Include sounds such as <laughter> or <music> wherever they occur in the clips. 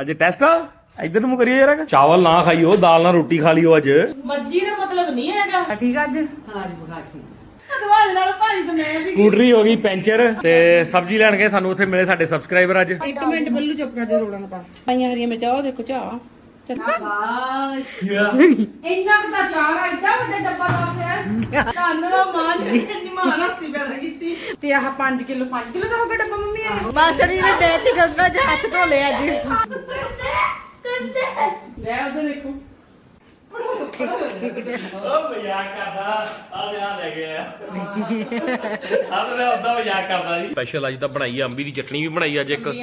ਅੱਜ ਟੈਸਟ ਆ? ਇਧਰ ਨੂੰ ਕਰੀਏ ਯਾਰ ਚਾਵਲ ਨਾ ਖਾਈਓ ਦਾਲ ਨਾਲ ਰੋਟੀ ਖਾ ਲਿਓ ਅੱਜ। ਮਰਜ਼ੀ ਦਾ ਮਤਲਬ ਨਹੀਂ ਹੈਗਾ। ਠੀਕ ਆ ਅੱਜ? ਹਾਂ ਜੀ ਬਗਾ ਠੀਕ ਤੁਹਾਡੇ ਨਾਲ ਭਾਜੀ ਤਾਂ ਮੈਂ ਵੀ। ਸਕੂਟਰੀ ਹੋ ਗਈ ਪੈਂਚਰ ਤੇ ਸਬਜ਼ੀ ਲੈਣ ਗਏ ਸਾਨੂੰ ਉੱਥੇ ਮਿਲੇ ਸਾਡੇ ਸਬਸਕ੍ਰਾਈਬਰ ਅੱਜ। ਇੱਕ ਮਿੰਟ ਬੱਲੂ ਚੁੱਪ ਕਰ ਦੇ ਰੋੜਾ ਨਾ ਪਾ। ਪਾਈਆਂ ਹਰੀਆਂ ਮਿਰਚਾਂ ਉਹ ਦੇਖੋ ਚਾਹ। ਬਾਸ਼ ਇੰਨਾ ਕੁ ਤਾਂ ਚਾਰ ਆ ਏਡਾ ਵੱਡਾ ਡੱਬਾ ਦੱਸ ਹੈ ਕੰਨ ਦਾ ਮਾਂ ਜਿਹੜੀ ਇੰਨੀ ਮਾਂ ਹਸਤੀ ਪੈਦਾ ਕੀਤੀ। ਤੇ ਆਹ 5 ਕਿਲੋ 5 ਕਿਲੋ ਦਾ ਹੋਗਾ ਡੱਬਾ ਮੰਮੀ ਇਹ? ਮਾਸੜੀ ਨੇ ਤੇ ਗੰਗਾ ਚ ਹੱਥ ਧੋ ਲਿਆ ਜੀ। ਲੈ ਉਹਦੇ ਦੇਖੋ। ਉਹ ਮਜ਼ਾਕ ਕਰਦਾ। ਆ ਲਿਆ ਲੈ ਗਿਆ ਆ ਤਾਂ ਮੈਂ ਉਦਾਂ ਮਜ਼ਾਕ ਕਰਦਾ ਜੀ। ਸਪੈਸ਼ਲ ਅੱਜ ਤਾਂ ਬਣਾਈ ਆ ਅੰਬੀ ਦੀ ਚਟਨੀ ਵੀ ਬਣਾਈ ਅੱਜ ਇੱਕ। ਦੀ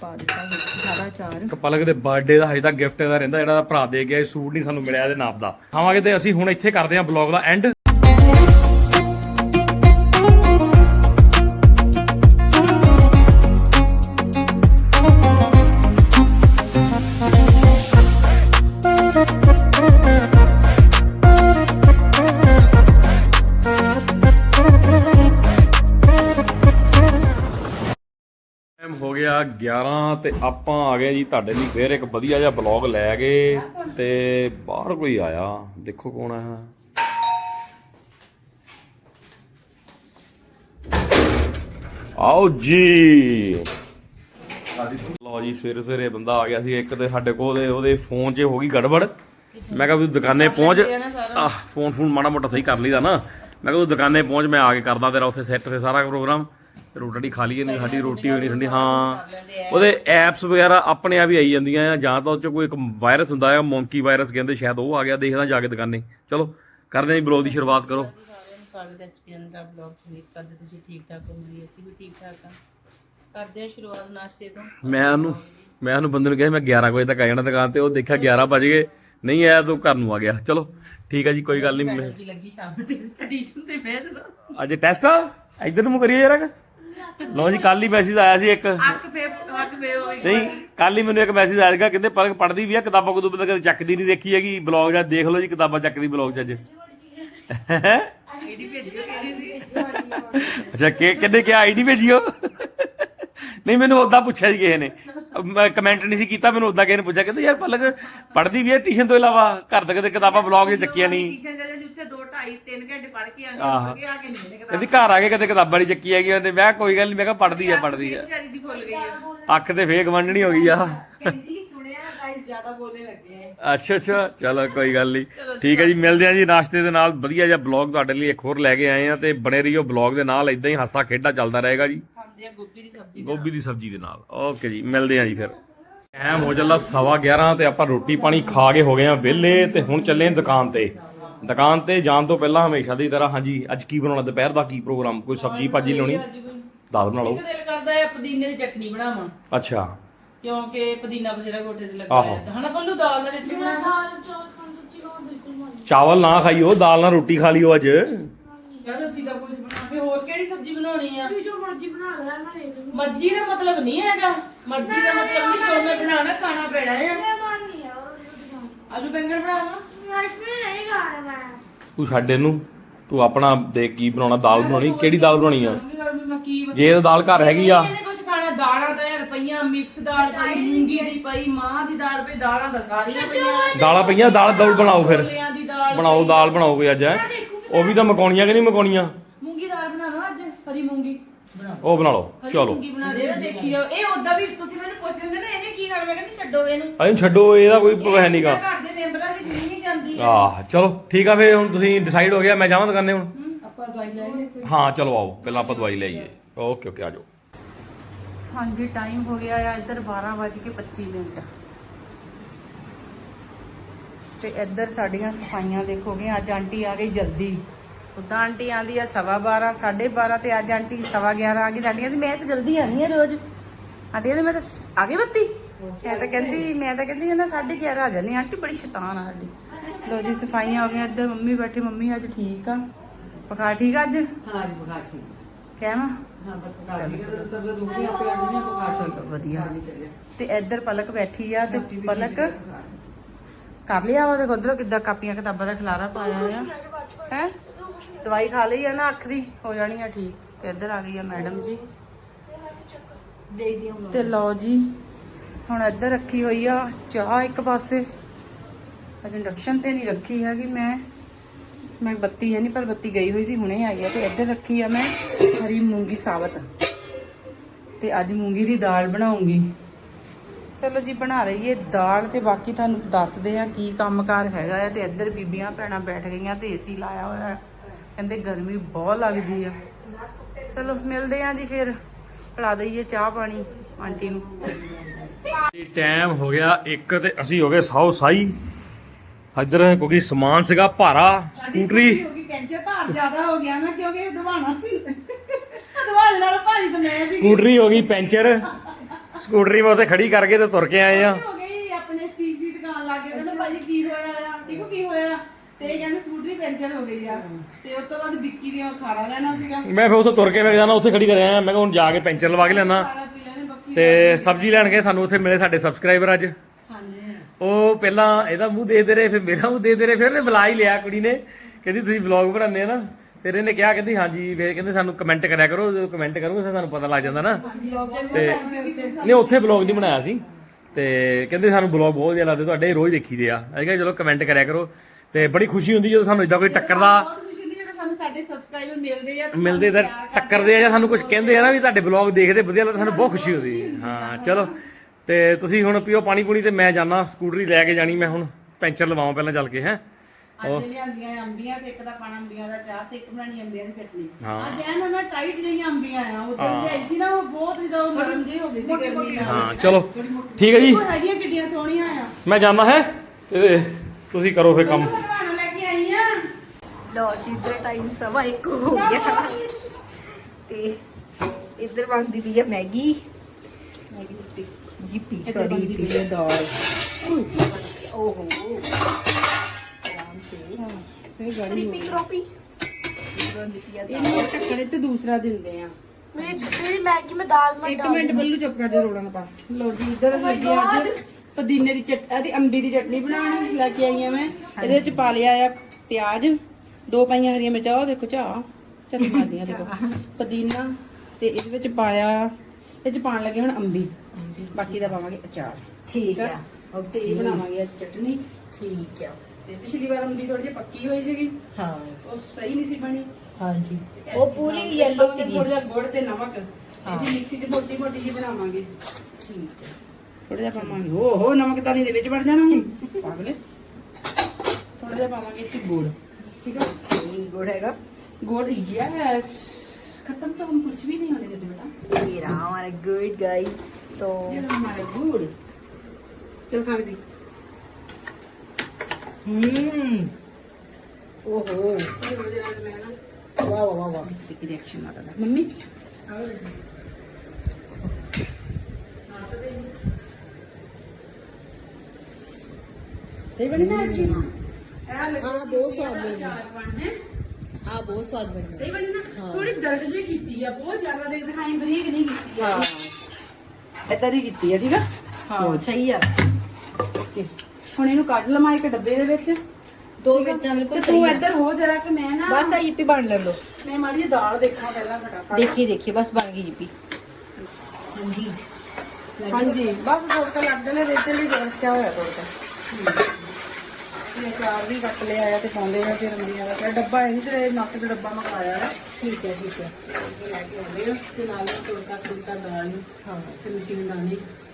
ਪਾ ਦਿੱਤਾ ਸਾਰਾ ਚਾਰ ਇੱਕ ਪਲਕ ਦੇ ਬਰਥਡੇ ਦਾ ਹਜੇ ਤੱਕ ਗਿਫਟ ਇਹਦਾ ਰਹਿੰਦਾ ਜਿਹੜਾ ਭਰਾ ਦੇ ਗਿਆ ਇਹ ਸੂਟ ਨਹੀਂ ਸਾਨੂੰ ਮਿਲਿਆ ਇਹਦੇ ਨਾਪ ਦਾ। ਖਾਵਾਂਗੇ ਤੇ ਅਸੀਂ ਹੁਣ ਇੱਥੇ ਕਰਦੇ ਹਾਂ ਬਲੌਗ ਦਾ ਐਂਡ 11 ਤੇ ਆਪਾਂ ਆ ਗਏ ਜੀ ਤੁਹਾਡੇ ਲਈ ਫੇਰ ਇੱਕ ਵਧੀਆ ਜਿਹਾ ਬਲੌਗ ਲੈ ਗਏ ਤੇ ਬਾਹਰ ਕੋਈ ਆਇਆ। ਦੇਖੋ ਕੌਣ ਆਇਆ। ਆਓ ਜੀ। ਲਓ ਜੀ, ਸਵੇਰੇ ਸਵੇਰੇ ਬੰਦਾ ਆ ਗਿਆ ਸੀ, ਇੱਕ ਤੇ ਸਾਡੇ ਕੋਲ ਉਹਦੇ- ਉਹਦੇ ਫੋਨ 'ਚ ਹੋ ਗਈ ਗੜਬੜ। ਮੈਂ ਕਿਹਾ ਵੀ ਦੁਕਾਨੇ ਪਹੁੰਚ। ਆਹ ਫੋਨ ਫੋਨ ਮਾੜਾ ਮੋਟਾ ਸਹੀ ਕਰ ਲਈਦਾ ਨਾ। ਮੈਂ ਕਿਹਾ ਤੂੰ ਦੁਕਾਨੇ ਪਹੁੰਚ, ਮੈਂ ਆ ਕੇ ਕਰਦਾ ਤੇਰਾ ਉੱਥੇ ਸੈੱਟ ਤੇ ਸਾਰਾ ਪ੍ਰੋਗਰਾਮ ਰੋਟੀ ਖਾਲੀ ਨਹੀਂ ਸਾਡੀ ਰੋਟੀ ਹੋਣੀ ਠੰਡੀ ਹਾਂ। ਉਹਦੇ ਐਪਸ ਵਗੈਰਾ ਆਪਣੇ ਆਪ ਹੀ ਆਈ ਜਾਂਦੀਆਂ ਆ ਜਾਂ ਤਾਂ ਉਹ ਚ ਕੋਈ ਇੱਕ ਵਾਇਰਸ ਹੁੰਦਾ ਆ ਮੌਂਕੀ ਵਾਇਰਸ ਕਹਿੰਦੇ ਸ਼ਾਇਦ ਉਹ ਆ ਗਿਆ ਦੇਖਦਾ ਜਾ ਕੇ ਦੁਕਾਨੇ। ਚਲੋ ਕਰਦੇ ਹਾਂ ਬਲੌਗ ਦੀ ਸ਼ੁਰੂਆਤ ਕਰੋ। ਸਵਾਗਤ ਹੈ ਚਿਕਨ ਦਾ ਬਲੌਗ ਉਮੀਦ ਕਰਦੇ ਤੁਸੀਂ ਠੀਕ ਠਾਕ ਹੋਵੋਗੇ ਅਸੀਂ ਵੀ ਠੀਕ ਠਾਕ ਹਾਂ ਕਰਦੇ ਹਾਂ ਸ਼ੁਰੂਆਤ ਨਾਸ਼ਤੇ ਤੋਂ। ਮੈਂ ਉਹਨੂੰ ਮੈਂ ਉਹਨੂੰ ਬੰਦੇ ਨੂੰ ਕਿਹਾ ਮੈਂ 11 ਵਜੇ ਤੱਕ ਆ ਜਾਣਾ ਦੁਕਾਨ ਤੇ ਉਹ ਦੇਖਿਆ 11 ਵਜ ਗਏ। ਨਹੀਂ ਆਇਆ ਤੂੰ ਘਰ ਨੂੰ ਆ ਗਿਆ। ਚਲੋ ਠੀਕ ਹੈ ਜੀ ਕੋਈ ਗੱਲ ਨਹੀਂ ਜੀ ਲੱਗੀ ਸ਼ਾਮ ਨੂੰ ਸਟੇਸ਼ਨ ਤੇ ਮੈਂ ਜਦੋਂ ਅੱਜ ਟੈਸਟ ਆ? ਇਧਰ ਨੂੰ ਕਰੀਏ ਯਾਰ ਲਓ ਜੀ ਕੱਲ ਹੀ ਮੈਸੇਜ ਆਇਆ ਸੀ ਇੱਕ। ਅੱਕ ਫੇ ਅੱਕ ਫੇ ਹੋਈ। ਨਹੀਂ ਕੱਲ ਹੀ ਮੈਨੂੰ ਇੱਕ ਮੈਸੇਜ ਆਇਆ ਸੀਗਾ ਕਹਿੰਦੇ ਪਰ ਪੜਦੀ ਵੀ ਆ ਕਿਤਾਬਾਂ ਕਦੋਂ ਕਦੇ ਚੱਕਦੀ ਨਹੀਂ ਦੇਖੀ ਹੈਗੀ। ਬਲੌਗ ਜਾਂ ਦੇਖ ਲਓ ਜੀ ਕਿਤਾਬਾਂ ਚੱਕਦੀ ਬਲੌਗ 'ਚ ਅੱਜ। ਹੈਂ? ਕਿਹੜੀ ਭੇਜਿਓ ਕਿਹੜੀ ਸੀ? ਅੱਛਾ ਕਿ ਕਹਿੰਦੇ ਕਿ ਆਈਡੀ ਭੇਜਿਓ? ਨਹੀਂ ਮੈਨੂੰ ਉਦਾਂ ਪੁੱਛਿਆ ਸੀ ਕਿਸੇ ਨੇ। ਮੈਂ ਕਮੈਂਟ ਨਹੀਂ ਸੀ ਕੀਤਾ ਮੈਨੂੰ ਉਦਾਂ ਕਿਸੇ ਨੇ ਪੁੱਛਿਆ। ਕਹਿੰਦੇ ਯਾਰ ਪਲਕ ਪੜਦੀ ਵੀ ਹੈ ਟਿਊਸ਼ਨ ਤੋਂ ਇਲਾਵਾ ਘਰ ਤੱਕ ਦੇ ਕਿਤਾਬਾਂ ਬਲੌਗ 'ਚ ਚੱਕੀਆਂ ਨਹੀਂ। ਟੀਚਰ ਜਿਹੜੇ ਜਿੱਥੇ 2 2.5 3 ਘੰਟੇ ਪੜ ਕੇ ਆਉਂਦੇ। ਮੁੜ ਕੇ ਆ ਕੇ ਨਹੀਂ ਨਿਕਲਦਾ ਕਹਿੰਦੀ ਘਰ ਆ ਕੇ ਕਦੇ ਕਿਤਾਬਾਂ ਨਹੀਂ ਚੱਕੀ ਹੈਗੀ ਉਹਨੇ। ਮੈਂ ਕਿਹਾ ਕੋਈ ਗੱਲ ਨਹੀਂ ਮੈਂ ਕਿਹਾ ਪੜਦੀ ਆ ਪੜਦੀ ਆ। ਵਿਚਾਰੀ ਦੀ ਫੁੱਲ ਗਈ ਆ। ਅੱਖ ਤੇ ਫੇਕ ਵੰਡਣੀ ਹੋ ਗਈ ਆ। ਕਹਿੰਦੀ ਜ਼ਿਆਦਾ ਬੋਲਣੇ ਲੱਗੇ ਆ ਅੱਛਾ ਅੱਛਾ ਚਲੋ ਕੋਈ ਗੱਲ ਨਹੀਂ ਠੀਕ ਹੈ ਜੀ ਮਿਲਦੇ ਆ ਜੀ ਨਾਸ਼ਤੇ ਦੇ ਨਾਲ। ਵਧੀਆ ਜਿਹਾ ਬਲੌਗ ਤੁਹਾਡੇ ਲਈ ਇੱਕ ਹੋਰ ਲੈ ਕੇ ਆਏ ਆ ਤੇ ਬਣੇ ਰਹੀਓ ਬਲੌਗ ਦੇ ਨਾਲ। ਇਦਾਂ ਹੀ ਹਾਸਾ ਖੇਡਾ ਚੱਲਦਾ ਰਹੇਗਾ ਜੀ। ਖਾਂਦੇ ਆ ਗੋਭੀ ਦੀ ਸਬਜ਼ੀ ਗੋਭੀ ਦੀ ਸਬਜ਼ੀ ਦੇ ਨਾਲ। ਓਕੇ ਜੀ ਮਿਲਦੇ ਆ ਜੀ ਫਿਰ। ਟਾਈਮ ਹੋ ਚੱਲਾ ਸਵਾ 11 ਤੇ ਆਪਾਂ ਰੋਟੀ ਪਾਣੀ ਖਾ ਕੇ ਹੋ ਗਏ ਆ ਵਿਹਲੇ ਤੇ ਹੁਣ ਚੱਲੇ ਆਂ ਦੁਕਾਨ ਤੇ। ਦੁਕਾਨ ਤੇ ਜਾਣ ਤੋਂ ਪਹਿਲਾਂ ਹਮੇਸ਼ਾ ਦੀ ਤਰ੍ਹਾਂ ਹਾਂਜੀ ਅੱਜ ਕੀ ਬਣਾਉਣਾ ਦੁਪਹਿਰ ਦਾ ਕੀ ਪ੍ਰੋਗਰਾਮ? ਕੋਈ ਸਬਜ਼ੀ ਭਾਜੀ ਲਾਉਣੀ ਦਾਲ ਬਣਾ ਲਓ ਇੱਕ ਦਿਲ ਕਰਦਾ ਹੈ ਪੁਦੀਨੇ ਦੀ ਚਟਨੀ ਬਣਾਵਾਂ। ਅੱਛਾ। ਕਿਉਂਕਿ ਪੁਦੀਨਾ ਬਜਰਾ ਗੋਟੇ ਤੇ ਲੱਗਾ ਆਹੋ। ਤਾਂ ਹਨਾ ਪੱਲੂ ਦਾਲ ਦਾ ਚਟਨੀ ਬਣਾ ਚਾਵਲ ਨਾ ਖਾਈਓ ਦਾਲ ਨਾਲ ਰੋਟੀ ਖਾ ਲਿਓ ਅੱਜ। ਯਾਰ ਅਸੀਂ ਤਾਂ ਕੁਝ ਬਣਾ ਫੇ ਹੋਰ ਕਿਹੜੀ ਸਬਜ਼ੀ ਬਣਾਉਣੀ ਆ? ਜੋ ਮਰਜ਼ੀ ਬਣਾ ਮੈਂ ਦੇ ਦੂੰਗੀ ਮਰਜ਼ੀ ਦਾ ਮਤਲਬ ਨਹੀਂ ਹੈਗਾ। ਮਰਜ਼ੀ ਦਾ ਮਤਲਬ ਨਹੀਂ ਜੋ ਮੈਂ ਬਣਾਉਣਾ ਖਾਣਾ ਪੈਣਾ ਆ। ਮੈਂ ਮਾਨੀ ਆ ਉਹ ਰੋਟੀ ਖਾਣੀ ਆਲੂ ਬੈਂਗਣ ਬਣਾਵਾਂ ਮੈਂ ਇਸमें ਨਹੀਂ ਖਾਣਾ ਮੈਂ। ਤੂੰ ਛੱਡ ਇਹਨੂੰ। ਤੂੰ ਆਪਣਾ ਦੇਖ ਕੀ ਬਣਾਉਣਾ ਦਾਲ ਬਣਾਉਣੀ ਕਿਹੜੀ ਦਾਲ ਬਣਾਉਣੀ ਆ? ਜੇ ਇਹ ਦਾਲ ਘਰ ਹੈਗੀ ਆ। ਦਾਲਾਂ ਪਈਆਂ ਮਿਕਸ ਦਾਲ ਪਈ ਮੂੰਗੀ ਦੀ ਪਈ ਮਾਂ ਦੀ ਦਾਲ ਪਈ ਦਾਲਾਂ ਤਾਂ ਸਾਰੀਆਂ ਪਈਆਂ। ਦਾਲਾਂ ਪਈਆਂ ਦਾਲ ਦੌੜ ਬਣਾਓ ਫਿਰ। ਛੋਲਿਆਂ ਦੀ ਦਾਲ ਬਣਾਓ ਦਾਲ ਬਣਾਓ ਕੋਈ ਅੱਜ ਹੈਂ। ਉਹ ਵੀ ਤਾਂ ਮਕਾਉਣੀਆਂ ਕਿ ਨਹੀਂ ਮਕਾਉਣੀਆਂ ਮੂੰਗੀ ਦਾਲ ਬਣਾਵਾਂ ਅੱਜ ਹਰੀ ਮੂੰਗੀ। ਬਣਾਓ। ਉਹ ਬਣਾ ਲਓ ਹਰੀ ਚਲੋ। ਮੂੰਗੀ ਬਣਾ ਦੇ ਦੇਖੀ ਜਾਓ ਇਹ ਉਦਾਂ ਵੀ ਤੁਸੀਂ ਮੈਨੂੰ ਪੁੱਛਦੇ ਹੁੰਦੇ ਨਾ ਇਹਨੇ ਕੀ ਕਰਨਾ? ਮੈਂ ਕਹਿੰਦੀ ਛੱਡੋ ਇਹਨੂੰ। ਅਸੀਂ ਛੱਡੋ ਇਹਦਾ ਕੋਈ ਹੈ ਨਹੀਂਗਾ ਘਰ ਦੇ ਮੈਂਬਰਾਂ ਦੀ ਨਹੀਂ ਜਾਂਦੀ। ਆਹ ਚਲੋ ਠੀਕ ਆ ਫੇ ਹੁਣ ਤੁਸੀਂ ਡਿਸਾਈਡ ਹੋ ਗਿਆ ਮੈਂ ਜਾਵਾਂ ਦੁਕਾਨੇ ਹੁਣ? ਆਪਾਂ ਦਵਾਈ ਲਾਈਏ ਹਾਂ ਚਲੋ ਆਓ ਪਹਿਲਾਂ ਆਪਾਂ ਦਵਾਈ ਲਈਏ ਓਕੇ ਓਕੇ ਆਜੋ ਹਾਂਜੀ ਟਾਈਮ ਹੋ ਗਿਆ ਆ, ਇੱਧਰ 12:25 ਮਿੰਟ। ਤੇ ਇੱਧਰ ਸਾਡੀਆਂ ਸਫਾਈਆਂ ਦੇਖੋਗੇ, ਅੱਜ ਆਂਟੀ ਆ ਗਈ ਜਲਦੀ। ਉਦਾਂ ਆਂਟੀ ਆਂਦੀ ਆ ਸਵਾ 12 12:30 ਤੇ ਅੱਜ ਆਂਟੀ ਸਵਾ 11 ਆ ਗਈ। ਸਾਡੀਆਂ ਦੀ ਮੈਂ ਤਾਂ ਜਲਦੀ ਆਣੀ ਆ ਰੋਜ਼। ਆਂਟੀ ਕਹਿੰਦੀ, ਮੈਂ ਤਾਂ ਆ ਗਈ ਬੱਤੀ? ਮੈਂ ਤਾਂ ਕਹਿੰਦੀ, ਮੈਂ ਤਾਂ ਕਹਿੰਦੀ, ਕਹਿੰਦਾ 11:30 ਆ ਜਾਂਦੀ ਆਂਟੀ ਬੜੀ ਸ਼ੈਤਾਨ ਆ ਸਾਡੀ। ਲੋ ਜੀ, ਸਫਾਈਆਂ ਹੋ ਗਈਆਂ ਇੱਧਰ। ਮੰਮੀ ਬੈਠੀ, ਮੰਮੀ ਅੱਜ ਠੀਕ ਆ। ਪਕਾ ਠੀਕ ਆ ਅੱਜ? ਹਾਂ ਜੀ ਬਗਾ ਠੀਕ ਕਹਿਵਾ ਹਾਂ ਤਾਂ ਆਪੇ ਵਧੀਆ। ਤੇ ਇੱਧਰ ਪਲਕ ਬੈਠੀ ਆ ਤੇ ਪਲਕ ਕਰ ਲਿਆ ਵਾ ਦੇਖੋ ਉਧਰੋਂ ਕਿੱਦਾਂ ਕਾਪੀਆਂ ਕਿਤਾਬਾਂ ਦਾ ਖਲਾਰਾ ਪਾਇਆ ਆ। ਹੈ? ਦਵਾਈ ਖਾ ਲਈ ਆ ਨਾ ਅੱਖ ਦੀ ਹੋ ਜਾਣੀ ਆ ਠੀਕ। ਤੇ ਇੱਧਰ ਆ ਗਈ ਆ ਮੈਡਮ ਜੀ। ਤੇ ਲਓ ਜੀ ਹੁਣ ਇੱਧਰ ਰੱਖੀ ਹੋਈ ਆ ਚਾਹ ਇੱਕ ਪਾਸੇ। ਅੱਜ ਇੰਡਕਸ਼ਨ ਤੇ ਨਹੀਂ ਰੱਖੀ ਹੈਗੀ ਮੈਂ। ਮੈਂ ਬੱਤੀ ਹੈ ਨਹੀਂ ਪਰ ਬੱਤੀ ਗਈ ਹੋਈ ਸੀ ਹੁਣੇ ਆਈ ਆ ਤੇ ਇੱਧਰ ਰੱਖੀ ਆ ਮੈਂ। ਹਰੀ ਮੂੰਗੀ ਸਾਬਤ। ਤੇ ਅੱਜ ਮੂੰਗੀ ਦੀ ਦਾਲ ਬਣਾਉਂਗੀ। ਚਲੋ ਜੀ ਬਣਾ ਰਹੀ ਏ ਦਾਲ ਤੇ ਬਾਕੀ ਤੁਹਾਨੂੰ ਦੱਸਦੇ ਆ ਕੀ ਕੰਮਕਾਰ ਹੈਗਾ ਆ ਤੇ ਇੱਧਰ ਬੀਬੀਆਂ ਭੈਣਾਂ ਬੈਠ ਗਈਆਂ ਤੇ ਏਸੀ ਲਾਇਆ ਹੋਇਆ ਹੈ। ਕਹਿੰਦੇ ਗਰਮੀ ਬਹੁਤ ਲੱਗਦੀ ਆ। ਚਲੋ ਮਿਲਦੇ ਆ ਜੀ ਫਿਰ। ਪਿਲਾ ਦਈਏ ਚਾਹ ਪਾਣੀ ਆਂਟੀ ਨੂੰ। ਟਾਈਮ ਹੋ ਗਿਆ ਇੱਕ ਤੇ ਅਸੀਂ ਹੋ ਗਏ ਸਾਉ ਸਾਈ। ਇੱਧਰ ਕਿਉਂਕਿ ਸਮਾਨ ਸੀਗਾ ਭਾਰਾ ਸਕੂਟਰੀ। ਹੋ ਗਈ ਪੈਂਚਰ ਭਾਰ ਜ਼ਿਆਦਾ ਹੋ ਗਿਆ ਨਾ ਕਿਉਂਕਿ ਇਹ ਦਵਾਣਾ ਸੀ। ਦਵਾਣੇ ਨਾਲ ਭਾਰੀ ਤਾਂ ਮੈਂ ਸੀ ਸਕੂਟਰੀ ਹੋ ਗਈ ਪੈਂਚਰ। ਸਕੂਟਰੀ ਮੈਂ ਉੱਥੇ ਖੜੀ ਕਰਕੇ ਤੇ ਤੁਰ ਕੇ ਆਏ ਆ। ਹੋ ਗਈ ਆਪਣੇ ਸਟੀਚ ਦੀ ਦੁਕਾਨ ਲੱਗ। ਗਏ ਕਹਿੰਦੇ ਭਾਜੀ ਕੀ ਹੋਇਆ ਆ? ਠੀਕ ਕੀ ਹੋਇਆ ਤੇ ਇਹ ਕਹਿੰਦੇ ਸਕੂਟਰੀ ਪੈਂਚਰ ਹੋ ਗਈ ਆ। ਤੇ ਉਸ ਤੋਂ ਬਾਅਦ ਵਿੱਕੀ ਦੀਆਂ ਖਾਰਾ ਲੈਣਾ ਸੀਗਾ। ਮੈਂ ਫਿਰ ਉੱਥੇ ਤੁਰ ਕੇ ਮੈਂ ਜਾਣਾ ਉੱਥੇ ਖੜੀ ਕਰ ਆਇਆ ਮੈਂ ਕਿਹਾ ਹੁਣ ਜਾ ਕੇ ਪੈਂਚਰ ਲਵਾ ਕੇ ਲੈਣਾ ਖਾਰਾ ਪੀ ਲੈਣੇ ਬੱਕੀ ਤੇ ਸਬਜ਼ੀ ਲੈਣ ਗਏ ਸਾਨੂੰ ਉੱਥੇ ਮਿਲੇ ਸਾਡੇ ਸਬਸਕ੍ਰਾਈਬਰ ਅੱਜ। ਹਾਂਜੀ ਉਹ ਪਹਿਲਾਂ ਇਹਦਾ ਮੂੰਹ ਦੇਖਦੇ ਰਹੇ ਫਿਰ ਮੇਰਾ ਮੂੰਹ ਦੇਖਦੇ ਰਹੇ ਫਿਰ ਇਹਨੇ ਬੁਲਾ ਹੀ ਲਿਆ ਕੁੜੀ ਨੇ। ਕਹਿੰਦੀ ਤੁਸੀਂ ਵਲੌਗ ਬਣਾਉਂਦੇ ਆ ਨਾ? ਫਿਰ ਇਹਨੇ ਕਿਹਾ ਕਹਿੰਦੀ ਹਾਂਜੀ ਫਿਰ ਕਹਿੰਦੇ ਸਾਨੂੰ ਕਮੈਂਟ ਕਰਿਆ ਕਰੋ ਜਦੋਂ ਕਮੈਂਟ ਕਰੋਗੇ ਸਾਨੂੰ ਪਤਾ ਲੱਗ ਜਾਂਦਾ ਨਾ। ਤੇ ਨਹੀਂ ਉੱਥੇ ਵਲੌਗ ਨਹੀਂ ਬਣਾਇਆ ਸੀ। ਤੇ ਕਹਿੰਦੇ ਸਾਨੂੰ ਵਲੌਗ ਬਹੁਤ ਵਧੀਆ ਲੱਗਦੇ ਤੁਹਾਡੇ ਰੋਜ਼ ਦੇਖੀਦੇ ਆ। ਅਸੀਂ ਕਿਹਾ ਚਲੋ ਕਮੈਂਟ ਕਰਿਆ ਕਰੋ। ਤੇ ਬੜੀ ਖੁਸ਼ੀ ਹੁੰਦੀ ਜਦੋਂ ਸਾਨੂੰ ਇਦਾਂ ਕੋਈ ਟੱਕਰਦਾ। ਸਾਡੇ ਸਬਸਕ੍ਰਾਈਬਰ ਮਿਲਦੇ ਆ ਤੇ ਮਿਲਦੇ ਤਾਂ ਟੱਕਰਦੇ ਆ ਜਾਂ ਸਾਨੂੰ ਕੁਝ ਕਹਿੰਦੇ ਆ ਨਾ ਵੀ ਤੁਹਾਡੇ ਵਲੌਗ ਦੇਖਦੇ ਵਧੀਆ ਲੱਗਦਾ ਸਾਨੂੰ ਬਹੁਤ ਖੁਸ਼ੀ ਹੁੰਦੀ। ਹੈ ਹਾਂ ਚਲੋ। ਤੇ ਤੁਸੀਂ ਹੁਣ ਪੀਓ ਪਾਣੀ ਪੂਣੀ ਤੇ ਮੈਂ ਜਾਣਾ ਸਕੂਟਰੀ ਲੈ ਕੇ ਜਾਣੀ ਮੈਂ ਹੁਣ ਪੈਂਚਰ ਲਵਾਵਾਂ ਪਹਿਲਾਂ ਚੱਲ ਕੇ ਹੈ। ਅੱਜ ਲਿਆਂਦੀਆਂ ਅੰਬੀਆਂ ਤੇ ਇੱਕ ਦਾ ਪਾਣਾ ਅੰਬੀਆਂ ਦਾ ਚਾਹ ਤੇ ਇੱਕ ਬਣਾਣੀ ਅੰਬੀਆਂ ਦੀ ਚਟਨੀ। ਹਾਂ। ਅੱਜ ਐਨ ਨਾ ਟਾਈਟ ਜਿਹੀਆਂ ਅੰਬੀਆਂ ਆ ਉਧਰ ਲਿਆਈ ਸੀ ਨਾ ਉਹ ਬਹੁਤ ਜ਼ਿਆਦਾ ਨਰਮ ਜਿਹੀ ਹੋ ਗਈ ਸੀ ਗਰਮੀ ਨਾਲ। ਹਾਂ ਚਲੋ। ਠੀਕ ਹੈ ਜੀ। ਉਹ ਹੈਗੀਆਂ ਕਿੱਡੀਆਂ ਸੋਹਣੀਆਂ ਆ। ਮੈਂ ਜਾਣਾ ਹੈ ਤੇ ਤੁਸੀਂ ਕਰੋ ਫਿਰ ਕੰਮ। ਲੈ ਕੇ ਆਈ ਆ। ਲੋ ਜੀ ਇੱਧਰ ਟਾਈਮ ਸਵਾ ਇੱਕ ਹੋ ਗਿਆ। ਤੇ ਇੱਧਰ ਬਣਦੀ ਪਈ ਹੈ ਮੈਗੀ। ਮੈਗੀ ਤੇ ਯੀਪੀ ਸੌਰੀ ਦੀ ਹੈ ਦਾਲ। ਓਹੋ। ਫਿਰ ਦੀ ਚਟਨੀ ਅਤੇ ਅੰਬੀ ਦੀ ਚਟਨੀ ਬਣਾਉਣ ਲੈ ਕੇ ਆਈ ਆ ਮੈਂ। ਇਹਦੇ ਵਿੱਚ ਪਾ ਲਿਆ ਆ ਪਿਆਜ਼ ਦੋ ਪਾਈਆਂ ਹਰੀਆਂ ਮਿਰਚਾਂ ਉਹ ਦੇਖੋ ਚਾ ਚਟਨੀ ਮਾਰਦੀਆਂ ਦੇਖੋ। ਪੁਦੀਨਾ ਤੇ ਇਹਦੇ ਵਿੱਚ ਪਾਇਆ ਇਹ ਚ ਪਾਣ ਲੱਗੇ ਹੁਣ ਅੰਬੀ। ਬਾਕੀ ਦਾ ਪਾਵਾਂਗੇ ਅਚਾਰ। ਠੀਕ ਆ ਤੇ ਇਹ ਬਣਾਵਾਂਗੇ ਚਟਨੀ। ਠੀਕ ਆ। ਤੇ ਪਿਛਲੀ ਵਾਰ ਅੰਬੀ ਥੋੜੀ ਜਿਹੀ ਪੱਕੀ ਹੋਈ ਸੀਗੀ ਹਾਂ ਉਹ ਸਹੀ ਨਹੀਂ ਸੀ ਬਣੀ ਹਾਂਜੀ ਉਹ ਪੂਰੀ ਯੈਲੋ ਸੀਗੀ ਥੋੜਾ ਜਿਹਾ ਗੁੜ ਤੇ ਨਮਕ ਇਹਦੀ ਮਿਕਸੀ 'ਚ ਮੋਟੀ ਮੋਟੀ ਜਿਹੀ ਬਣਾਵਾਂਗੇ ਠੀਕ ਹੈ ਥੋੜਾ ਜਿਹਾ ਪਾਵਾਂਗੇ ਓ ਹੋ ਨਮਕ ਤਾਂ ਨਹੀਂ ਦੇ ਵਿੱਚ ਵੜ ਜਾਣਾ ਹੁਣ ਪਾਗਲੇ ਥੋੜਾ ਜਿਹਾ ਪਾਵਾਂਗੇ ਇੱਥੇ ਗੁੜ ਠੀਕ ਹੈ ਗੁੜ ਹੈਗਾ ਗੁੜ ਯੈਸ खत्म तो हम कुछ भी नहीं होने देते बेटा ये रहा हमारा गुड गाइस तो ये रहा हमारा गुड़ चल खा दी ठीक है? हाँ सही है। ਹੁਣ ਇਹਨੂੰ ਕੱਢ ਲਵਾਂ ਇੱਕ ਡੱਬੇ ਦੇ ਵਿੱਚ। ਦੋ ਮਿਰਚਾਂ ਬਿਲਕੁਲ ਤੇ ਤੂੰ ਇੱਧਰ ਹੋ ਜਰਾ ਕਿ ਮੈਂ ਨਾ ਬਸ ਆ ਯੀਪੀ ਬਣ ਲੈਣ ਦੋ ਮੈਂ ਮਾੜੀ ਜਿਹੀ ਦਾਲ ਦੇਖਾਂ ਪਹਿਲਾਂ ਫਟਾਫਟ। ਦੇਖੀ ਦੇਖੀ ਬਸ ਬਣ ਗਈ ਯੀਪੀ ਹਾਂਜੀ। ਹਾਂਜੀ। ਬਸ ਤੜਕਾ ਲੱਗ ਗਿਆ ਰੇਤੇ ਲਈ ਰੱਖਿਆ ਹੋਇਆ ਤੜਕਾ ਇਹ ਚਾਰ ਵੀ ਕੱਟ ਲਿਆ ਆ ਤੇ ਪਾਉਂਦੇ ਆ ਫਿਰ ਅੰਦੀਆਂ ਦਾ। ਡੱਬਾ ਇਹ ਤੇ ਨੱਕ ਦਾ ਡੱਬਾ ਮੰਗਾਇਆ ਹੈ ਠੀਕ ਹੈ ਠੀਕ ਹੈ। ਲੈ ਕੇ ਆਉਂਦੇ ਆ। ਤੇ ਨਾਲ ਤੜਕਾ ਤੜਕਾ ਦਾਲ। ਹਾਂ। ਤੇ ਮਸ਼ੀਨ ਦਾਨੀ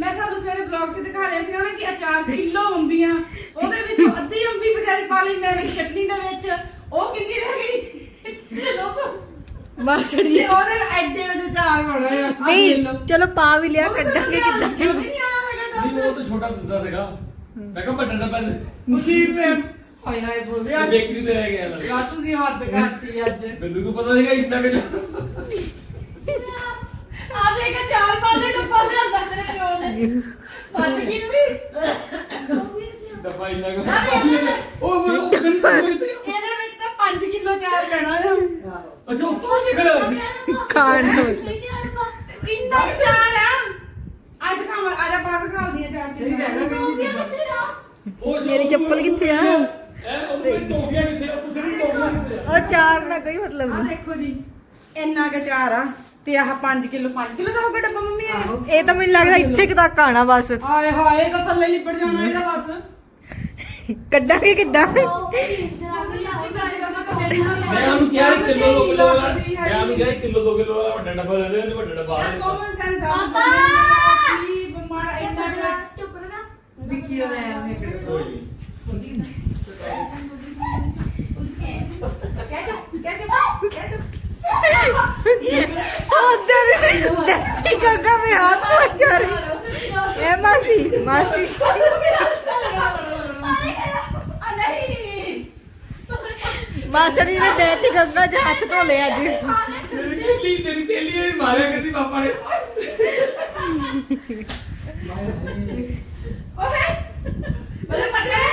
ਮੈਂ ਤੁਹਾਨੂੰ ਸਵੇਰੇ ਬਲੌਗ 'ਚ ਦਿਖਾ ਲਿਆ ਸੀ ਨਾ ਕਿ ਅਚਾਰ ਕਿਲੋ ਅੰਬੀਆਂ ਉਹਦੇ ਵਿੱਚੋਂ ਅੱਧੀ ਅੰਬੀ ਵਿਚਾਰੀ ਪਾ ਲਈ ਮੈਂ ਵਿੱਚ ਚਟਨੀ ਦੇ ਵਿੱਚ। ਉਹ ਕਿੰਨੀ ਰਹਿ ਗਈ? ਤੇ ਦੋਸਤੋ ਮਾਸੜ ਜੀ ਤੇ ਉਹਦੇ ਐਡੇ ਵੱਡੇ ਚਾਰ ਬਣਾ ਆ ਆਹ ਦੇਖ ਲਓ। ਨਹੀਂ ਚਲੋ ਪਾ ਵੀ ਲਿਆ ਉਹ ਤਾਂ ਕੱਢਾਂਗੇ ਕਿੱਦਾਂ? ਕਿੱਦਾਂ ਵੀ ਨਹੀਂ ਆਇਆ ਹੈਗਾ ਦੱਸ। ਉਹ ਤਾਂ ਛੋਟਾ ਦਿੰਦਾ ਸੀਗਾ। ਮੈਂ ਕਿਹਾ ਵੱਡਾ ਡੱਬਾ ਦੇ ਮੁਸੀਬ ਨੇ ਹਾਏ ਹਾਏ ਬੋਲਦੇ ਆ। ਬੇਕਰੀ ਤੇ ਰਹਿ ਗਿਆ ਨਾਲ ਯਾ ਤੁਸੀਂ ਹੱਦ ਕਰਤੀ ਅੱਜ। ਮੈਨੂੰ ਕੀ ਪਤਾ ਸੀਗਾ ਇੰਨਾ ਕਿ ਆ ਦੇਖ ਚਾਰ ਪਾਲੇ ਡੱਬਾ ਲਿਆਂਦਾ ਤੇਰੇ ਪਿਓ ਨੇ। ਡੱਬਾ ਇੰਨਾ ਕੁ- ਉਹ ਮੈਂ ਉਹ ਗੰਨ ਇਹਦੇ ਵਿੱਚ ਤਾਂ 5 ਕਿਲੋ ਚਾਰ ਪੈਣਾ ਆ ਅੱਛਾ ਉੱਤੋਂ ਨਿਕਲ ਖਾਣ ਤੋਂ ਇੰਨਾ ਚਾਰ ਆ। ਅੱਜ ਖਾਵਾਂ ਅੱਜ ਆਪਾਂ ਖਾਉਂਦੀਆਂ ਚਾਰ ਉਹ ਮੇਰੀ ਚੱਪਲ ਕਿੱਥੇ ਆ? ਐ ਉਹ ਮੇਰੀ ਟੋਫੀਆਂ ਕਿੱਥੇ ਆ? ਪੁੱਛਣੀ ਟੋਫੀਆਂ ਕਿੱਥੇ ਆ? ਉਹ ਚਾਰ ਦਾ ਕੋਈ ਮਤਲਬ ਆ ਨਹੀਂ। ਦੇਖੋ ਜੀ ਇੰਨਾ ਕੁ ਚਾਰ ਆ। ਤੇ ਆਹ 5 ਕਿਲੋ 5 ਕਿਲੋ ਦਾ ਹੋਗਾ ਡੱਬਾ ਮੰਮੀ ਇਹ। ਇਹ ਤਾਂ ਮੈਨੂੰ ਲੱਗਦਾ ਇੱਥੇ ਕੁ ਤੱਕ ਆਣਾ ਬਸ। ਹਾਏ ਹਾਏ ਇਹ ਤਾਂ ਥੱਲੇ ਲਿਪੜ ਜਾਣਾ ਇਹਦਾ ਬਸ। ਕੱਢਾਂਗੇ ਕਿੱਦਾਂ? ਮੈਂ ਉਹਨੂੰ ਕਿਹਾ ਕਿਲੋ ਦੋ ਕਿਲੋ ਵਾਲਾ ਮੈਂ ਉਹਨੂੰ ਕਿਹਾ ਕਿਲੋ ਦੋ ਕਿਲੋ ਵਾਲਾ ਵੱਡਾ ਡੱਬਾ ਦੇ ਦੇ ਉਹਨੇ ਵੱਡਾ ਡੱਬਾ ਆ ਦਿੱਤਾ ਕਾਮਨ ਸੈਂਸ ਆ ਪਾਪਾ! ਕੀ ਬਿਮਾਰ ਇੰਨਾ ਕੁ ਚੁੱਪ ਰਹਿਣਾ ਵਿੱਕੀ ਦਾ ਲੈ ਆਵੇਂ ਕੋਈ ਨਹੀਂ। ਕਹਿ ਜਾ ਕਹਿ ਜਾ ਕਹਿ ਜਾ गंगा में हाथ पहुँच जा रही ए मासी मासी मासड़ी ने बैठी गंगा जो हाथ धो लिया जी तेरी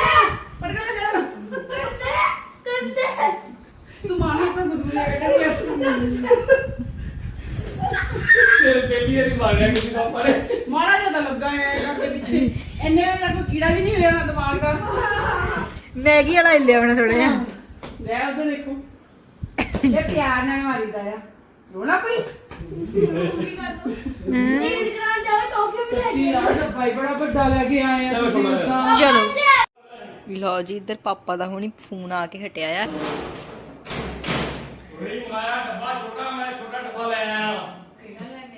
ਤੇਰੇ ਪਹਿਲੀ ਇਹ ਮਾਰਿਆ ਕਰਦੀ ਪਾਪਾ ਨੇ ਮਾੜਾ ਜਿਹਾ ਤਾਂ ਲੱਗਾ ਹੈ ਅੱਗੇ ਪਿੱਛੇ। ਇੰਨੇ ਵਾਰ ਦਾ ਕੋਈ ਕੀੜਾ ਵੀ ਨਹੀਂ ਹੋਇਆ ਦਿਮਾਗ ਦਾ। ਮੈਗੀ ਵਾਲਾ ਹੀ ਲਿਆਉਣਾ ਥੋੜਾ ਜਿਹਾ। ਲੈ ਉਧਰ ਦੇਖੋ। ਇਹ ਪਿਆਰ ਨਾਲ ਮਾਰੀਦਾ ਆ। ਰੋਣਾ ਪਈ ਚੀਜ਼ ਕਰਾਉਣ ਜਾਓ ਟੋਫੀ ਵੀ ਲੈ ਕੀ ਯਾਰ ਤਾਂ ਭਾਈ ਬੜਾ ਵੱਡਾ ਲੈ ਕੇ ਆਏ ਆ ਚਲੋ ਤੁਸੀਂ ਸੁਣੋ ਤਾਂ। ਚਲੋ। ਲਓ ਜੀ ਇੱਧਰ ਪਾਪਾ ਦਾ ਹੁਣੀ ਫੋਨ ਆ ਕੇ ਹਟਿਆ ਆ। ਉਹੀ ਮੰਗਾਇਆ ਡੱਬਾ ਛੋਟਾ ਮੈਂ ਛੋਟਾ ਡੱਬਾ ਲੈ ਆਇਆ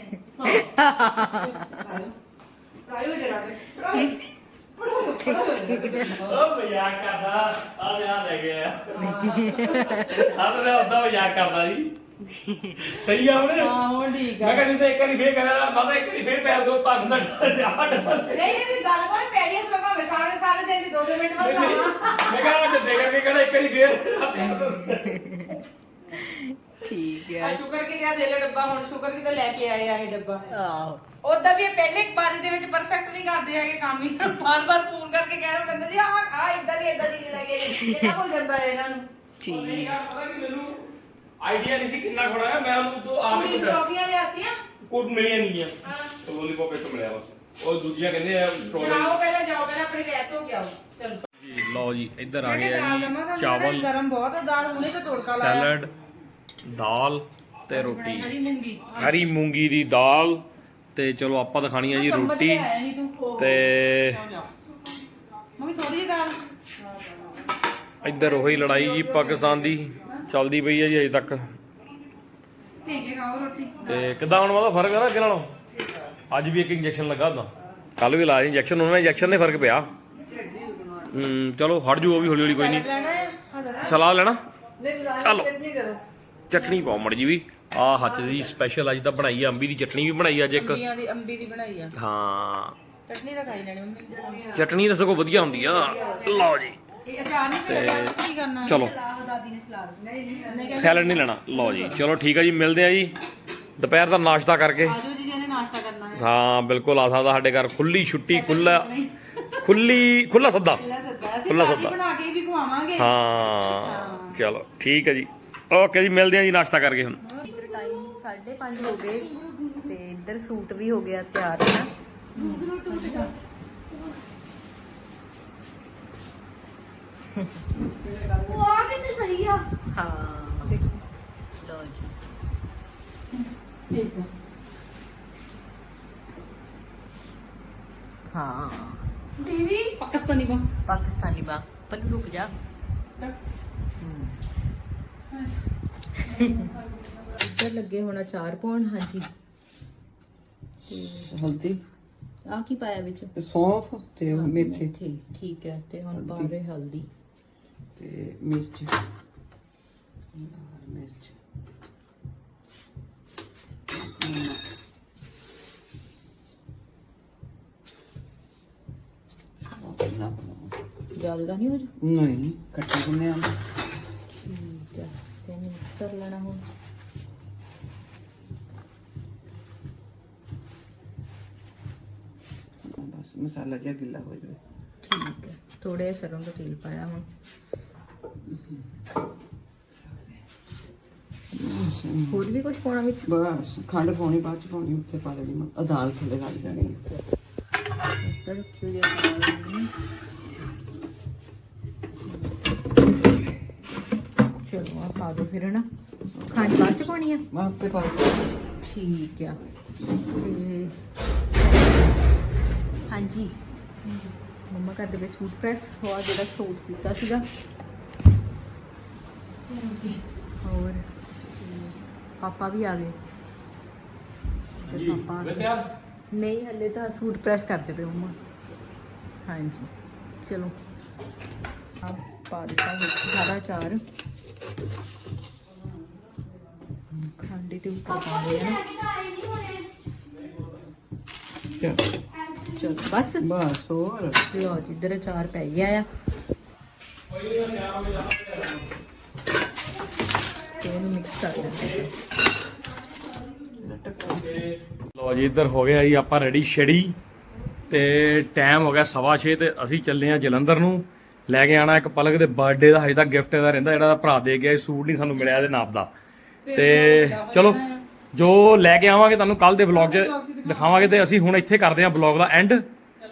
ਉਹ ਮਜ਼ਾਕ ਕਰਦਾ ਆ ਯਾਦ ਲੈ ਗਿਆ ਆ ਤਾਂ ਮੈਂ ਉਦਾਂ ਮਜ਼ਾਕ ਕਰਦਾ ਜੀ। ਸਹੀ ਆ ਉਹਨੇ? ਹਾਂ ਹੁਣ ਠੀਕ ਮੈਂ ਕਹਿੰਦੀ ਤਾਂ ਇੱਕ ਵਾਰੀ ਫੇਰ ਇੱਕ ਵਾਰੀ ਫੇਰ ਪੈਰ ਦੋ ਭੰਗ ਦਾ ਜਾ ਡੱਬਾ ਲੈ। ਨਹੀਂ ਇਹ ਵੀ ਗੱਲ ਕਰ ਪੈਰੀਆਂ ਤੋਂ ਭਾਵੇਂ ਸਾਰੇ ਸਾਰੇ ਦਿਨ ਦੀ 2 ਮਿੰਟ ਬਾਅਦ ਲਾਵਾਂ ਮੈਂ ਕਹਿੰਦਾ ਡੱਬੇ ਕਰਕੇ ਕਿਹੜਾ ਇੱਕ ਵਾਰੀ ਫੇਰ ਠੀਕ ਆ ਸ਼ੁਕਰ ਕੀ ਗਿਆ ਦੇ ਲੈ ਡੱਬਾ ਹੁਣ ਸ਼ੁਕਰ ਕੀ ਤਾਂ ਲੈ ਕੇ ਆਏ ਆ ਇਹ ਡੱਬਾ। ਆਹੋ। ਉਦਾਂ ਵੀ ਇਹ ਪਹਿਲੇ ਬਾਰੀ ਦੇ ਵਿੱਚ ਪਰਫੈਕਟ ਨਹੀਂ ਕਰਦੇ ਹੈਗੇ ਕੰਮ ਹੀ। ਬਾਰ-ਬਾਰ ਫੋਨ ਕਰਕੇ ਕਹਿਣਾ ਪੈਂਦਾ ਜੀ ਆ ਆ ਇਦਾਂ ਦੀ ਇਦਾਂ ਦੀ ਲੈ ਕੇ ਇਹਨਾਂ ਕੋਲ ਜਾਂਦਾ ਹੈ ਇਹਨਾਂ ਨੂੰ? ਨਹੀਂ ਯਾਰ ਪਤਾ ਕਿ ਮੈਨੂੰ ਆਈਡੀਆ ਨਹੀਂ ਸੀ ਕਿੰਨਾ ਖੜਾ ਹੈ। ਮੈਂ ਉਹਨੂੰ ਤੋਂ ਆਪ ਹੀ ਆਪਣੀ ਟਰੋਫੀਆਂ ਲਿਆਤੀਆਂ ਕੋਟ ਮਿਲਿਆ ਨਹੀਂ ਆ ਤੇ ਲੋਲੀਪੌਪ ਇੱਕ ਮਿਲਿਆ ਬਸ। ਉਹ ਦੂਜੀਆਂ ਕਹਿੰਦੇ ਆ ਜਾਓ ਪਹਿਲਾਂ ਜਾਓ ਪਹਿਲਾਂ ਆਪਣੀ ਰੈਤ ਹੋ ਗਿਆ ਚਲੋ। ਲਓ ਜੀ ਇੱਧਰ ਆ ਇਹਨੇ ਗਏ ਦਾਲ ਆ ਲੰਮਾ ਤਾਂ ਜੀ ਚਾਵਲ ਚਾਵਲ। ਗਰਮ ਬਹੁਤ ਹੈ ਦਾਲ ਹੁਣੇ ਤਾਂ ਤੜਕਾ ਲਾਇਆ। ਸੈਲਡ। ਦਾਲ ਤੇ ਰੋਟੀ। ਹਰੀ ਮੂੰਗੀ। ਹਰੀ ਮੂੰਗੀ ਦੀ ਦਾਲ ਤੇ ਚਲੋ ਆਪਾਂ ਤਾਂ ਖਾਣੀ ਆ ਜੀ ਰੋਟੀ ਤੂੰ। ਤੇ ਮੰਮੀ ਥੋੜੀ ਜਿਹੀ ਦਾਲ। ਇੱਧਰ ਉਹੀ ਲੜਾਈ ਜੀ ਪਾਕਿਸਤਾਨ ਦੀ ਚੱਲਦੀ ਪਈ ਹੈ ਜੀ ਅਜੇ ਤੱਕ। ਤੇ ਕਿਦਾਂ ਹੁਣ ਮਾਦਾ ਫ਼ਰਕ ਆ ਨਾ ਅੱਗੇ ਨਾਲੋਂ? ਅੱਜ ਵੀ ਇੱਕ ਇੰਜੈਕਸ਼ਨ ਲੱਗਾ ਹੁੰਦਾ ਕੱਲ ਵੀ ਲਾਇਆ ਇੰਜੈਕਸ਼ਨ ਉਹਨਾਂ ਨੇ ਇੰਜੈਕਸ਼ਨ ਦੇ ਫ਼ਰਕ ਪਿਆ। ਹੂੰ ਚਲੋ ਹਟ ਜੂ ਉਹ ਵੀ ਹੌਲੀ ਹੌਲੀ ਕੋਈ ਨਹੀਂ। ਸਲਾਹ ਲੈਣਾ? ਨਹੀਂ ਚਲੋ ਚਟਨੀ ਪਾਓ ਮੜ ਜੀ ਵੀ। ਆ ਹੱਥ ਦੀ ਸਪੈਸ਼ਲ ਅੱਜ ਤਾਂ ਬਣਾਈ ਆ ਅੰਬੀ ਦੀ ਚਟਨੀ ਵੀ ਬਣਾਈ ਅੱਜ ਇੱਕ। ਅੰਬੀਆਂ ਦੀ ਅੰਬੀ ਦੀ ਬਣਾਈ ਆ। ਹਾਂ। ਚਟਨੀ ਤਾਂ ਖਾਈ ਲੈਣੀ ਮੰਮੀ। ਚਟਨੀ ਤਾਂ ਸਗੋਂ ਵਧੀਆ ਹੁੰਦੀ ਆ। ਲਓ ਜੀ। ਇਹ ਅਚਾਰ ਨਹੀਂ ਪਿਆ ਕੀ ਕਰਨਾ। ਚਲੋ। ਸੈਲਡ ਨਹੀਂ ਲੈਣਾ। ਲਓ ਜੀ। ਚਲੋ ਠੀਕ ਆ ਜੀ ਮਿਲਦੇ ਆ ਜੀ। ਦੁਪਹਿਰ ਦਾ ਨਾਸ਼ਤਾ ਕਰਕੇ। ਆਜੋ ਜੀ ਜਿਹਨੇ ਨਾਸ਼ਤਾ ਕਰਨਾ ਹੈ। ਹਾਂ ਬਿਲਕੁਲ ਆ ਸਕਦਾ ਸਾਡੇ ਘਰ ਖੁੱਲੀ ਛੁੱਟੀ ਖੁੱਲਾ ਖੁੱਲੀ ਖੁੱਲਾ ਸੱਦਾ। ਲੈ ਸੱਦਾ। ਅਸੀਂ ਖੁੱਲਾ ਸੱਦਾ। ਬਣਾ ਕੇ ਵੀ ਖਵਾਵਾਂਗੇ। ਹਾਂ। ਚਲੋ ਠੀਕ ਹੈ ਜੀ। ਓਕੇ ਜੀ ਮਿਲਦੇ ਆ ਜੀ ਨਾਸ਼ਤਾ ਕਰਕੇ ਹੁਣ। ਟਾਈਮ 5:30 ਹੋ ਗਏ ਤੇ ਇੱਧਰ ਸੂਟ ਵੀ ਹੋ ਗਿਆ ਤਿਆਰ ਹੈ ਉਹ ਆ ਕਿੰਨੇ ਸਹੀ ਆ। ਹਾਂ ਲਓ ਜੀ। ਹਾਂ। ਦੀਦੀ। ਪਾਕਿਸਤਾਨੀ ਬਾ। ਪਾਕਿਸਤਾਨੀ ਬਾ। ਪਰ ਰੁਕ ਜਾ। ਇੱਧਰ ਲੱਗੇ ਹੁਣ ਅਚਾਰ ਪਾਉਣ ਹਾਂਜੀ। ਹਲਦੀ। ਆ ਕੀ ਪਾਇਆ ਵਿੱਚ? ਸੌਂਫ ਤੇ ਮੇਥੇ। ਠੀਕ ਠੀਕ ਹੈ ਤੇ ਹੁਣ ਪਾ ਰਹੇ ਹਲਦੀ। ਤੇ ਮਿਰਚ। ਮਿਰਚ। ਜ਼ਿਆਦਾ ਨਹੀਂ ਹੋ ਜਾ? ਨਹੀਂ ਕੱਟੇ ਕਿੰਨੇ ਆ? ਤੇ ਕਰ ਲੈਣਾ ਹੁਣ। ਬਸ ਮਸਾਲਾ ਜਿਹਾ ਗਿੱਲਾ ਹੋ ਜਾਵੇ। ਠੀਕ ਹੈ। ਥੋੜੇ ਸਰੋਂ ਦਾ ਤੇਲ ਪਾਇਆ ਹੁਣ। ਹੋਰ ਵੀ ਕੁਝ ਪਾਉਣਾ ਵਿੱਚ? ਬਸ ਖੰਡ ਪਾਉਣੀ ਬਾਅਦ ਚ ਪਾਉਣੀ ਉੱਤੇ ਪਾ ਦੇਣੀ। ਮੈਂ ਆਹ ਦਾਲ ਥੱਲੇ ਲਾ ਦੇਣੀ ਉੱਧਰ ਰੱਖਿਓ ਜੇ ਪਾਉਣਾ ਚਲੋ ਆ ਪਾ ਦੋ ਫਿਰ ਨਾ ਖੰਡ ਬਾਅਦ ਚ ਪਾਉਣੀ ਆ? ਮੈਂ ਉੱਤੇ ਪਾ ਦੇਣੀ ਠੀਕ ਆ। ਤੇ ਹਾਂਜੀ। ਮੰਮਾ ਕਰਦੇ ਪਏ ਸੂਟ ਪ੍ਰੈਸ ਹੋਆ ਜਿਹੜਾ ਸੂਟ ਸੀਤਾ ਸੀਗਾ। ਹੋਰ? ਤੇ ਪਾਪਾ ਵੀ ਆ ਗਏ। ਤੇ ਪਾਪਾ ਆ ਗਏ। ਨਹੀਂ ਹਲੇ ਤਾਂ ਸੂਟ ਪ੍ਰੈਸ ਕਰਦੇ ਪਏ ਮੰਮਾ। ਹਾਂਜੀ। ਚਲੋ। ਆ ਪਾ ਦਿੱਤਾ ਵਿੱਚ ਸਾਰਾ ਚਾਰ ਖੰਡੇ ਤੇ ਉੱਪਰ ਪਾ ਲਿਆ ਚੱਲ। ਚਲੋ ਬਸ। ਬਸ ਹੋਰ? ਲਓ ਜੀ ਇੱਧਰ ਅਚਾਰ ਪੈ ਗਿਆ ਆ। ਤੇ ਇਹਨੂੰ ਮਿਕਸ ਕਰ ਦਿੰਦੇ ਲੋ ਜੀ ਇੱਧਰ ਹੋ ਗਿਆ ਜੀ ਆਪਾਂ ਰੈਡੀ ਛੜੀ। ਤੇ ਟਾਈਮ ਹੋ ਗਿਆ ਸਵਾ ਛੇ ਤੇ ਅਸੀਂ ਚੱਲੇ ਆ ਜਲੰਧਰ ਨੂੰ। ਲੈ ਕੇ ਆਣਾ ਇੱਕ ਪਲਕ ਦੇ ਬਰਥਡੇ ਦਾ ਹਜੇ ਤੱਕ ਗਿਫਟ ਇਹਦਾ ਰਹਿੰਦਾ ਜਿਹੜਾ ਭਰਾ ਦੇ ਗਿਆ ਇਹ ਸੂਟ ਨਹੀਂ ਸਾਨੂੰ ਮਿਲਿਆ ਇਹਦੇ ਨਾਪ ਦਾ। ਤੇ ਚਲੋ ਜੋ? ਲੈ ਕੇ ਆਵਾਂਗੇ ਤੁਹਾਨੂੰ ਕੱਲ ਦੇ ਵਲੌਗ 'ਚ ਦਿਖਾਵਾਂਗੇ। ਤੇ ਅਸੀਂ ਹੁਣ ਇੱਥੇ ਕਰਦੇ ਹਾਂ ਵਲੌਗ ਦਾ ਐਂਡ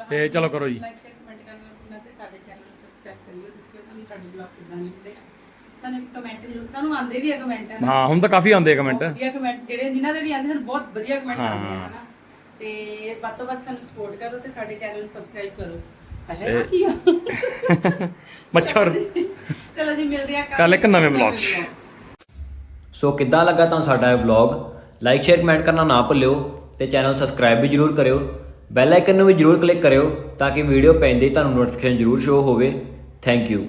ਤੇ ਚਲੋ ਕਰੋ ਜੀ। ਲਾਈਕ ਸ਼ੇਅਰ ਕਮੈਂਟ ਕਰਨਾ ਤੇ ਸਾਡੇ ਚੈਨਲ ਨੂੰ ਸਬਸਕ੍ਰਾਈਬ ਕਰਿਓ। ਦੱਸਿਓ ਤੁਹਾਨੂੰ ਸਾਡੇ ਬਲੌਗ ਕਿੱਦਾਂ ਲੱਗਦੇ ਆ। ਸਾਨੂੰ ਕਮੈਂਟ ਜ਼ਰੂਰ ਸਾਨੂੰ ਆਉਂਦੇ ਵੀ ਆ ਕਮੈਂਟ ਹਾਂ ਹੁਣ ਤਾਂ ਕਾਫੀ ਆਉਂਦੇ ਕਮੈਂਟ ਵਧੀਆ ਕਮੈਂਟ ਜਿਹੜੇ ਜਿਨ੍ਹਾਂ ਦੇ ਵੀ ਆਉਂਦੇ ਹਨ ਬਹੁਤ ਵਧੀਆ ਕਮੈਂਟ। ਆਉਂਦੇ ਆ ਹਨਾ ਤੇ ਵੱਧ ਤੋਂ ਵੱਧ ਸਾਨੂੰ ਸਪੋਰਟ ਕਰੋ ਤੇ ਸਾਡੇ ਚੈਨਲ ਨੂੰ ਸਬਸਕ੍ਰਾਈਬ ਕਰੋ। ਹੈ ਕੀ ਆ? <laughs> ਮੱਛਰ। ਚਲੋ ਜੀ। ਮਿਲਦੇ ਆ ਕੱਲ੍ਹ। ਇੱਕ ਨਵੇਂ 'ਚ। ਸੋ ਕਿੱਦਾਂ ਲੱਗਾ ਤੁਹਾਨੂੰ ਸਾਡਾ ਇਹ ਵਲੌਗ ਲਾਈਕ ਸ਼ੇਅਰ ਕਮੈਂਟ ਕਰਨਾ ਨਾ ਭੁੱਲਿਓ ਤੇ ਚੈਨਲ ਸਬਸਕ੍ਰਾਈਬ ਵੀ ਜਰੂਰ ਕਰਿਓ। ਬੈਲ ਆਈਕਨ ਨੂੰ ਵੀ ਜਰੂਰ ਕਲਿੱਕ ਕਰਿਓ ਤਾਂ ਕਿ ਵੀਡੀਓ ਪੈਂਦੇ ਹੀ ਤੁਹਾਨੂੰ ਨੋਟੀਫਿਕੇਸ਼ਨ ਜਰੂਰ ਸ਼ੋ ਹੋਵੇ। Thank you